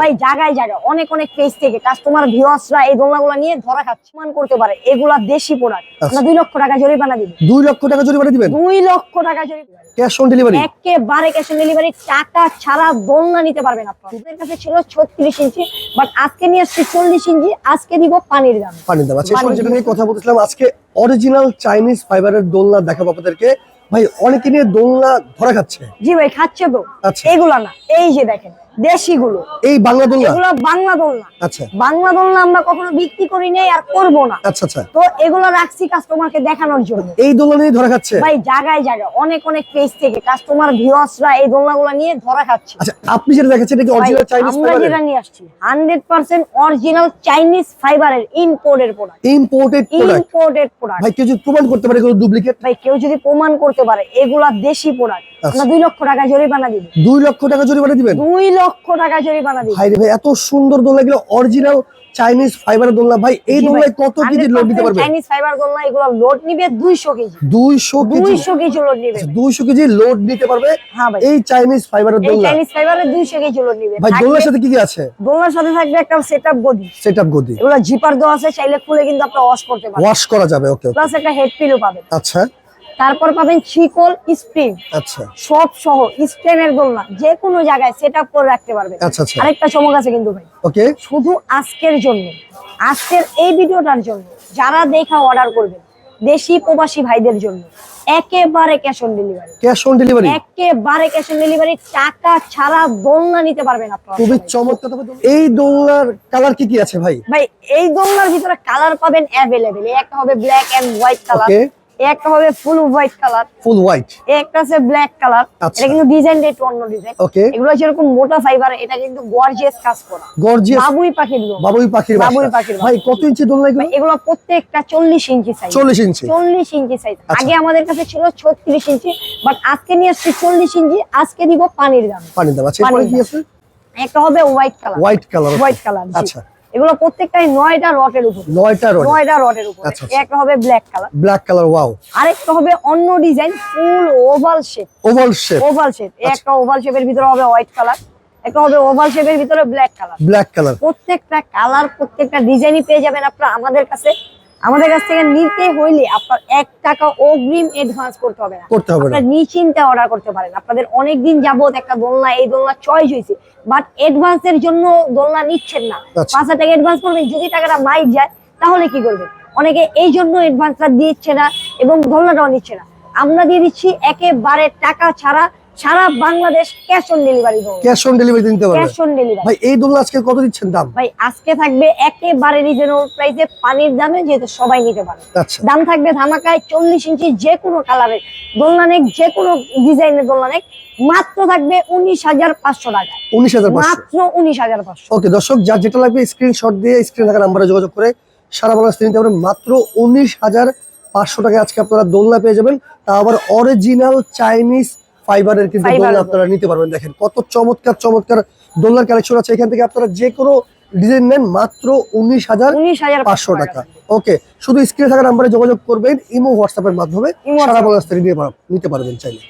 ভাই জায়গায় জায়গায় অনেক অনেক পেজ থেকে কাস্টমার ভিউয়ার্সরা এই দোলনাগুলো নিয়ে ধরা খাচ্ছে। মান করতে পারে এগুলা দেশি প্রোডাক্ট আচ্ছা। আমরা দুই লক্ষ টাকা জরিমানা দিব। দুই লক্ষ টাকা জরিমানা দিবেন? দুই লক্ষ টাকা জরিমানা। ক্যাশ অন ডেলিভারি একেবারে ক্যাশ অন ডেলিভারি টাকা ছাড়া দোলনা নিতে পারবেন আপনারা। আমাদের কাছে ছিল ছত্রিশ ইঞ্চি বাট আজকে নিয়ে আসছি চল্লিশ ইঞ্চি আজকে দিব পানির দাম। পানির দাম। আচ্ছা পানির যেটা নিয়ে কথা বলছিলাম আজকে অরিজিনাল চাইনিজ ফাইবারের দোলনা দেখাবো আপনাদেরকে। ভাই অনেকে নিয়ে দোলনা ধরা খাচ্ছে। জি ভাই খাচ্ছে তো। আচ্ছা। এগুলা না এই যে দেখেন দেশি গুলো এই বাংলা দোলনা? এগুলো বাংলা দোলনা। আচ্ছা। বাংলা দোলনা আমরা কখনো বিক্রি করি নাই আর করব না। আচ্ছা আচ্ছা। তো এগুলো রাখছি কাস্টমারকে দেখানোর জন্য। এই দোলনা নিয়ে ধরা খাচ্ছে? ভাই জায়গায় জায়গায় অনেক অনেক পেজ থেকে কাস্টমার ভিউয়ার্সরা এই দোলনাগুলো নিয়ে ধরা খাচ্ছে। আচ্ছা আপনি যেটা দেখাচ্ছেন এটা কি অরিজিনাল চাইনিজ আমরা যেটা নিয়ে আসছি হান্ড্রেড পার্সেন্ট অরিজিনাল চাইনিজ ফাইবারের imported product imported product imported product ভাই কেউ যদি প্রমাণ করতে পারে এগুলো ডুপ্লিকেট ভাই কেউ যদি প্রমাণ করতে পারে এগুলা দেশি প্রোডাক্ট। আমরা দুই লক্ষ টাকা জরিমানা দিব। দুই লক্ষ টাকা জরিমানা দিবেন? দুই লক্ষ টাকা জরিমানা দিব। ভাই ভাই এত সুন্দর দোলনা গুলো অরিজিনাল চাইনিজ ফাইবারের দোলনা। ভাই এই দোলনায় কত কেজি লোড দিতে পারবে চাইনিজ ফাইবার দোলনা এগুলো লোড নিবে দুইশো কেজি। দুইশো কেজি দুইশো কেজি লোড নিবে। দুইশো কেজি লোড নিতে পারবে হ্যাঁ ভাই। এই চাইনিজ ফাইবারের দোলনা। চাইনিজ ফাইবারের দুইশো কেজি লোড নিবে। ভাই দোলনার সাথে কি কি আছে? দোলনার সাথে থাকবে একটা সেট আপ গদি। সেট আপ গদি। এগুলো জিপার দেওয়া আছে চাইলে খুলে কিন্তু আপনি ওয়াশ করতে পারবেন। ওয়াশ করা যাবে ওকে প্লাস একটা হেড পিলও পাবেন। আচ্ছা। তারপর পাবেন চিকল স্প্রিং। আচ্ছা। সব সহ স্টেনের দোলনা যে কোনো জায়গায় সেট আপ করে রাখতে পারবেন। আচ্ছা আচ্ছা। আরেকটা চমক আছে কিন্তু ভাই। ওকে। শুধু আজকের জন্য আজকের এই ভিডিওটার জন্য যারা দেখা অর্ডার করবেন দেশি প্রবাসী ভাইদের জন্য একেবারে cash on delivery cash on delivery একেবারে ক্যাশ অন ডেলিভারি টাকা ছাড়া দোলনা নিতে পারবেন আপনারা খুবই চমৎকার। তবে এই দোলনার কালার কি কি আছে ভাই? ভাই এই দোলনার ভিতরে কালার পাবেন অ্যাভেলেবেল একটা হবে ব্ল্যাক এন্ড হোয়াইট কালার. একটা হবে full white colour full white একটা আছে ব্ল্যাক কালার আচ্ছা। এটা কিন্তু ডিজাইনটা একটু অন্য ডিজাইন ওকে এগুলো যেরকম মোটা ফাইবার এটা কিন্তু গর্জিয়াস কাজ করা। গর্জিয়াস বাবুই পাখির বাবুই পাখির বাবুই পাখির ভাই কত ইঞ্চি দোলনা এগুলো? এগুলো প্রত্যেকটা চল্লিশ ইঞ্চি সাইজ চল্লিশ ইঞ্চি। চল্লিশ ইঞ্চি সাইজ আচ্ছা। আগে আমাদের কাছে ছিল ছত্রিশ ইঞ্চি বাট আজকে নিয়ে আসছি চল্লিশ ইঞ্চি আজকে দিব পানির দাম। পানির দাম। আচ্ছা কি আছে? একটা হবে white colour white colour white colour আচ্ছা। এগুলো প্রত্যেকটাই নয়টা রটের উপর। নয়টা রড নয়টা রটের উপর। আচ্ছা, আচ্ছা। একটা হবে black colour black colour wow আরেকটা হবে অন্য design full oval shape oval shape oval shape. একটা ওভাল শেপের ভিতরে হবে হোয়াইট কালার একটা হবে ওভাল শেপের ভিতরে ব্ল্যাক কালার ব্ল্যাক কালার প্রত্যেকটা কালার প্রত্যেকটা ডিজাইনই পেয়ে যাবেন আপনারা আমাদের কাছে। আমাদের কাছ থেকে নিতে হইলে আপনার এক টাকা অগ্রিম অ্যাডভান্স করতে হবে না। করতে হবে না। নিশ্চিন্তে অর্ডার করতে পারেন। আপনাদের অনেক দিন যাবত একটা দোলনা এই দোলনা চয়েস হয়েছে। বাট অ্যাডভান্সের জন্য দোলনা নিচ্ছেন না। আচ্ছা। পাঁচ হাজার টাকা অ্যাডভান্স করবেন যদি টাকাটা মাইক যায় তাহলে কি করবেন? অনেকে এই জন্য অ্যাডভান্সটা দিচ্ছে না এবং দোলনাটাও নিচ্ছে না। আমরা দিয়ে দিচ্ছি একেবারে টাকা ছাড়া সারা Bangladesh cash on delivery cash on delivery দিতে পারবে। ক্যাশ অন ডেলিভারি ভাই এই দোলনা আজকে কত দিচ্ছেন দাম? ভাই আজকে থাকবে একেবারে রিজনেবল প্রাইসে পানির দামে যেহেতু সবাই নিতে পারে। আচ্ছা। দাম থাকবে ধামাকায় চল্লিশ ইঞ্চি যে কোনো কালারের দোলনা নেক যে কোনো ডিজাইনের দোলনা নেক মাত্র থাকবে উনিশ হাজার পাঁচশো টাকা। উনিশ হাজার মাত্র উনিশ হাজার পাঁচশো। ওকে দর্শক যার যেটা লাগবে স্ক্রিনশট দিয়ে স্ক্রিন থাকা নাম্বারে যোগাযোগ করে সারা বাংলাদেশ নিতে পারবেন। মাত্র উনিশ হাজার পাঁচশো টাকা আজকে আপনারা দোলনা পেয়ে যাবেন। তা আবার অরিজিনাল চাইনিজ ফাইবারের কিন্তু দোলনা আপনারা নিতে পারবেন দেখেন। কত চমৎকার চমৎকার দোলনার কালেকশন আছে। এখান থেকে আপনারা যে কোনো ডিজাইন নেন মাত্র উনিশ হাজার পাঁচশো টাকা। ওকে শুধু স্ক্রিনে থাকা নাম্বারে যোগাযোগ করবেন ইমো হোয়াটসঅ্যাপের মাধ্যমে সারা। বাংলাদেশ থেকে নিতে পারবেন চাইলে।